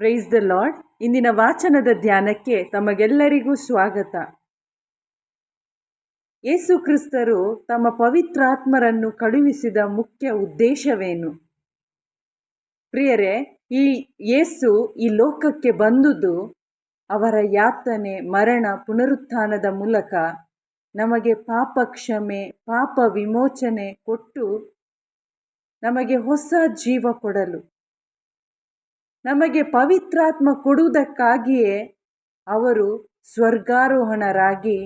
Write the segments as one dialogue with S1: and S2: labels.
S1: Praise the lord ಇಂದಿನ ವಾಚನದ ಧ್ಯಾನಕ್ಕೆ ತಮಗೆಲ್ಲರಿಗೂ ಸ್ವಾಗತ. ಯೇಸು ಕ್ರಿಸ್ತರು ತಮ್ಮ ಪವಿತ್ರಾತ್ಮರನ್ನು ಕಳುಹಿಸಿದ ಮುಖ್ಯ ಉದ್ದೇಶವೇನು? ಪ್ರಿಯರೇ, ಈ ಯೇಸು ಈ ಲೋಕಕ್ಕೆ ಬಂದುದು ಅವರ ಯಾತನೆ, ಮರಣ, ಪುನರುತ್ಥಾನದ ಮೂಲಕ ನಮಗೆ ಪಾಪ ಕ್ಷಮೆ ಪಾಪ ವಿಮೋಚನೆ ಕೊಟ್ಟು ನಮಗೆ ಹೊಸ ಜೀವ ಕೊಡಲು. ನಮಗೆ ಪವಿತ್ರಾತ್ಮ ಕೊಡುವುದಕ್ಕಾಗಿಯೇ ಅವರು ಸ್ವರ್ಗಾರೋಹಣರಾಗಿ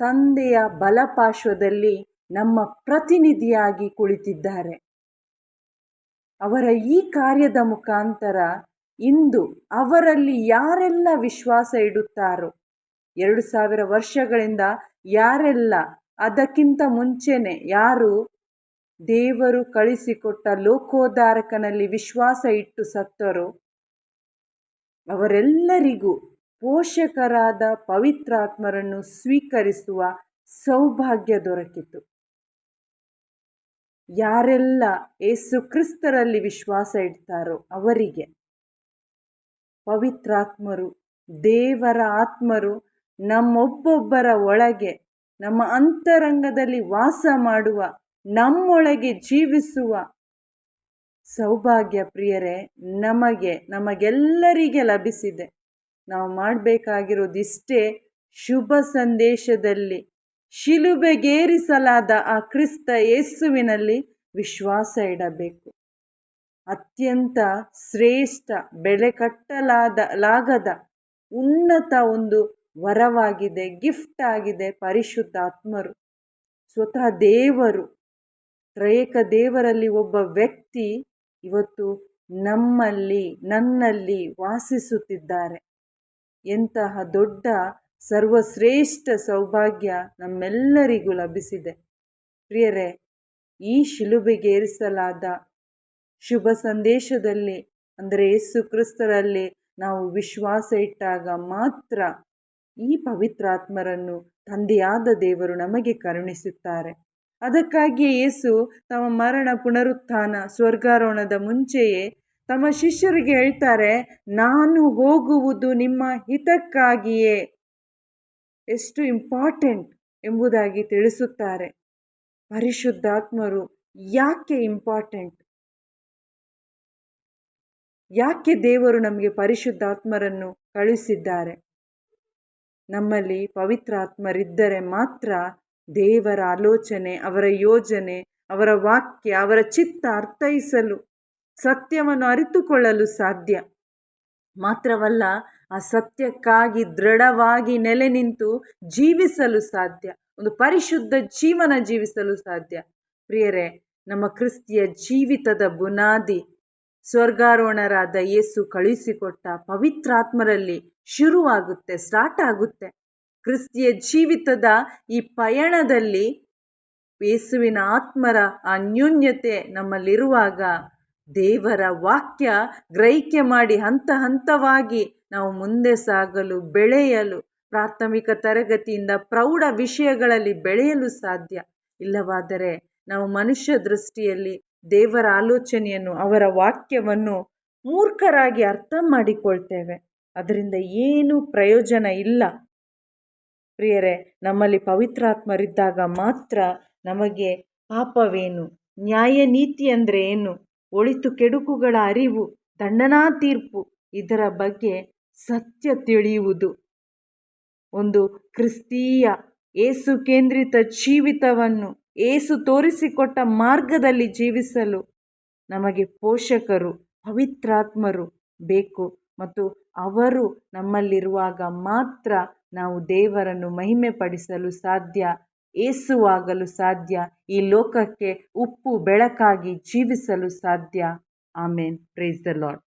S1: ತಂದೆಯ ಬಲಪಾರ್ಶ್ವದಲ್ಲಿ ನಮ್ಮ ಪ್ರತಿನಿಧಿಯಾಗಿ ಕುಳಿತಿದ್ದಾರೆ. ಅವರ ಈ ಕಾರ್ಯದ ಮುಖಾಂತರ ಇಂದು ಅವರಲ್ಲಿ ಯಾರೆಲ್ಲ ವಿಶ್ವಾಸ ಇಡುತ್ತಾರೋ, ಎರಡು ಸಾವಿರ ವರ್ಷಗಳಿಂದ ಯಾರೆಲ್ಲ ಅದಕ್ಕಿಂತ ಮುಂಚೆನೆ ಯಾರು ದೇವರು ಕಳಿಸಿಕೊಟ್ಟ ಲೋಕೋದಾರಕನಲ್ಲಿ ವಿಶ್ವಾಸ ಇಟ್ಟು ಸತ್ತರೋ ಅವರೆಲ್ಲರಿಗೂ ಪೋಷಕರಾದ ಪವಿತ್ರಾತ್ಮರನ್ನು ಸ್ವೀಕರಿಸುವ ಸೌಭಾಗ್ಯ ದೊರಕಿತು. ಯಾರೆಲ್ಲ ಏಸು ಕ್ರಿಸ್ತರಲ್ಲಿ ವಿಶ್ವಾಸ ಇಡ್ತಾರೋ ಅವರಿಗೆ ಪವಿತ್ರಾತ್ಮರು, ದೇವರ ಆತ್ಮರು, ನಮ್ಮೊಬ್ಬೊಬ್ಬರ ಒಳಗೆ, ನಮ್ಮ ಅಂತರಂಗದಲ್ಲಿ ವಾಸ ಮಾಡುವ, ನಮ್ಮೊಳಗೆ ಜೀವಿಸುವ ಸೌಭಾಗ್ಯ ಪ್ರಿಯರೇ, ನಮಗೆ, ನಮಗೆಲ್ಲರಿಗೆ ಲಭಿಸಿದೆ. ನಾವು ಮಾಡಬೇಕಾಗಿರೋದಿಷ್ಟೇ ಶುಭ ಸಂದೇಶದಲ್ಲಿ, ಶಿಲುಬೆಗೇರಿಸಲಾದ ಆ ಕ್ರಿಸ್ತ ಯೇಸುವಿನಲ್ಲಿ ವಿಶ್ವಾಸ ಇಡಬೇಕು. ಅತ್ಯಂತ ಶ್ರೇಷ್ಠ ಬೆಲೆ ಕಟ್ಟಲಾದ ಲಾಗದ ಉನ್ನತ ಒಂದು ವರವಾಗಿದೆ, ಗಿಫ್ಟ್ ಆಗಿದೆ ಪರಿಶುದ್ಧ ಆತ್ಮರು ಸ್ವತಃ ದೇವರು, ತ್ರಯಕ ದೇವರಲ್ಲಿ ಒಬ್ಬ ವ್ಯಕ್ತಿ ಇವತ್ತು ನಮ್ಮಲ್ಲಿ, ನನ್ನಲ್ಲಿ ವಾಸಿಸುತ್ತಿದ್ದಾರೆ. ಎಂತಹ ದೊಡ್ಡ, ಸರ್ವಶ್ರೇಷ್ಠ ಸೌಭಾಗ್ಯ ನಮ್ಮೆಲ್ಲರಿಗೂ ಲಭಿಸಿದೆ. ಪ್ರಿಯರೇ, ಈ ಶಿಲುಬೆಗೇರಿಸಲಾದ ಶುಭ ಸಂದೇಶದಲ್ಲಿ, ಅಂದರೆ ಯೇಸು ಕ್ರಿಸ್ತರಲ್ಲಿ ನಾವು ವಿಶ್ವಾಸ ಇಟ್ಟಾಗ ಮಾತ್ರ ಈ ಪವಿತ್ರಾತ್ಮರನ್ನು ತಂದೆಯಾದ ದೇವರು ನಮಗೆ ಕರುಣಿಸುತ್ತಾರೆ. ಅದಕ್ಕಾಗಿಯೇ ಯೇಸು ತಮ್ಮ ಮರಣ ಪುನರುತ್ಥಾನ ಸ್ವರ್ಗಾರೋಹಣದ ಮುಂಚೆಯೇ ತಮ್ಮ ಶಿಷ್ಯರಿಗೆ ಹೇಳ್ತಾರೆ, ನಾನು ಹೋಗುವುದು ನಿಮ್ಮ ಹಿತಕ್ಕಾಗಿಯೇ. ಎಷ್ಟು ಇಂಪಾರ್ಟೆಂಟ್ ಎಂಬುದಾಗಿ ತಿಳಿಸುತ್ತಾರೆ ಪರಿಶುದ್ಧಾತ್ಮರು. ಯಾಕೆ ಇಂಪಾರ್ಟೆಂಟ್? ಯಾಕೆ ದೇವರು ನಮಗೆ ಪರಿಶುದ್ಧಾತ್ಮರನ್ನು ಕಳುಹಿಸಿದ್ದಾರೆ? ನಮ್ಮಲ್ಲಿ ಪವಿತ್ರಾತ್ಮರಿದ್ದರೆ ಮಾತ್ರ ದೇವರ ಆಲೋಚನೆ, ಅವರ ಯೋಜನೆ, ಅವರ ವಾಕ್ಯ, ಅವರ ಚಿತ್ತ ಅರ್ಥೈಸಲು, ಸತ್ಯವನ್ನು ಅರಿತುಕೊಳ್ಳಲು ಸಾಧ್ಯ. ಮಾತ್ರವಲ್ಲ, ಆ ಸತ್ಯಕ್ಕಾಗಿ ದೃಢವಾಗಿ ನೆಲೆ ನಿಂತು ಜೀವಿಸಲು ಸಾಧ್ಯ. ಒಂದು ಪರಿಶುದ್ಧ ಜೀವನ ಜೀವಿಸಲು ಸಾಧ್ಯ. ಪ್ರಿಯರೇ, ನಮ್ಮ ಕ್ರಿಸ್ತಿಯ ಜೀವಿತದ ಬುನಾದಿ ಸ್ವರ್ಗಾರೋಹಣರಾದ ಯೇಸು ಕಳುಹಿಸಿಕೊಟ್ಟ ಪವಿತ್ರಾತ್ಮರಲ್ಲಿ ಶುರುವಾಗುತ್ತೆ, ಸ್ಟಾರ್ಟ್ ಆಗುತ್ತೆ. ಕ್ರಿಸ್ತಿಯ ಜೀವಿತದ ಈ ಪಯಣದಲ್ಲಿ ಯೇಸುವಿನ ಆತ್ಮರ ಅನ್ಯೋನ್ಯತೆ ನಮ್ಮಲ್ಲಿರುವಾಗ ದೇವರ ವಾಕ್ಯ ಗ್ರಹಿಕೆ ಮಾಡಿ ಹಂತ ಹಂತವಾಗಿ ನಾವು ಮುಂದೆ ಸಾಗಲು, ಬೆಳೆಯಲು, ಪ್ರಾಥಮಿಕ ತರಗತಿಯಿಂದ ಪ್ರೌಢ ವಿಷಯಗಳಲ್ಲಿ ಬೆಳೆಯಲು ಸಾಧ್ಯ. ಇಲ್ಲವಾದರೆ ನಾವು ಮನುಷ್ಯ ದೃಷ್ಟಿಯಲ್ಲಿ ದೇವರ ಆಲೋಚನೆಯನ್ನು, ಅವರ ವಾಕ್ಯವನ್ನು ಮೂರ್ಖರಾಗಿ ಅರ್ಥ ಮಾಡಿಕೊಳ್ತೇವೆ. ಅದರಿಂದ ಏನೂ ಪ್ರಯೋಜನ ಇಲ್ಲ. ಪ್ರಿಯರೇ, ನಮ್ಮಲ್ಲಿ ಪವಿತ್ರಾತ್ಮರಿದ್ದಾಗ ಮಾತ್ರ ನಮಗೆ ಪಾಪವೇನು? ನ್ಯಾಯ ನೀತಿ ಅಂದರೆ ಏನು? ಒಳಿತು ಕೆಡುಕುಗಳ ಅರಿವು ದಂಡನಾ ತೀರ್ಪು ಇದರ ಬಗ್ಗೆ ಸತ್ಯ ತಿಳಿಯುವುದು. ಒಂದು ಕ್ರಿಸ್ತೀಯ ಏಸು ಕೇಂದ್ರಿತ ಜೀವಿತವನ್ನು ಏಸು ತೋರಿಸಿಕೊಟ್ಟ ಮಾರ್ಗದಲ್ಲಿ ಜೀವಿಸಲು ನಮಗೆ ಪೋಷಕರು, ಪವಿತ್ರಾತ್ಮರು ಬೇಕು ಮತ್ತು ಅವರು ನಮ್ಮಲ್ಲಿರುವಾಗ ಮಾತ್ರ ನಾವು ದೇವರನ್ನು ಮಹಿಮೆ ಪಡಿಸಲು ಸಾಧ್ಯ, ಏಸುವಾಗಲು ಸಾಧ್ಯ, ಈ ಲೋಕಕ್ಕೆ ಉಪ್ಪು, ಬೆಳಕಾಗಿ ಜೀವಿಸಲು ಸಾಧ್ಯ. ಆಮೇನ್. Praise the Lad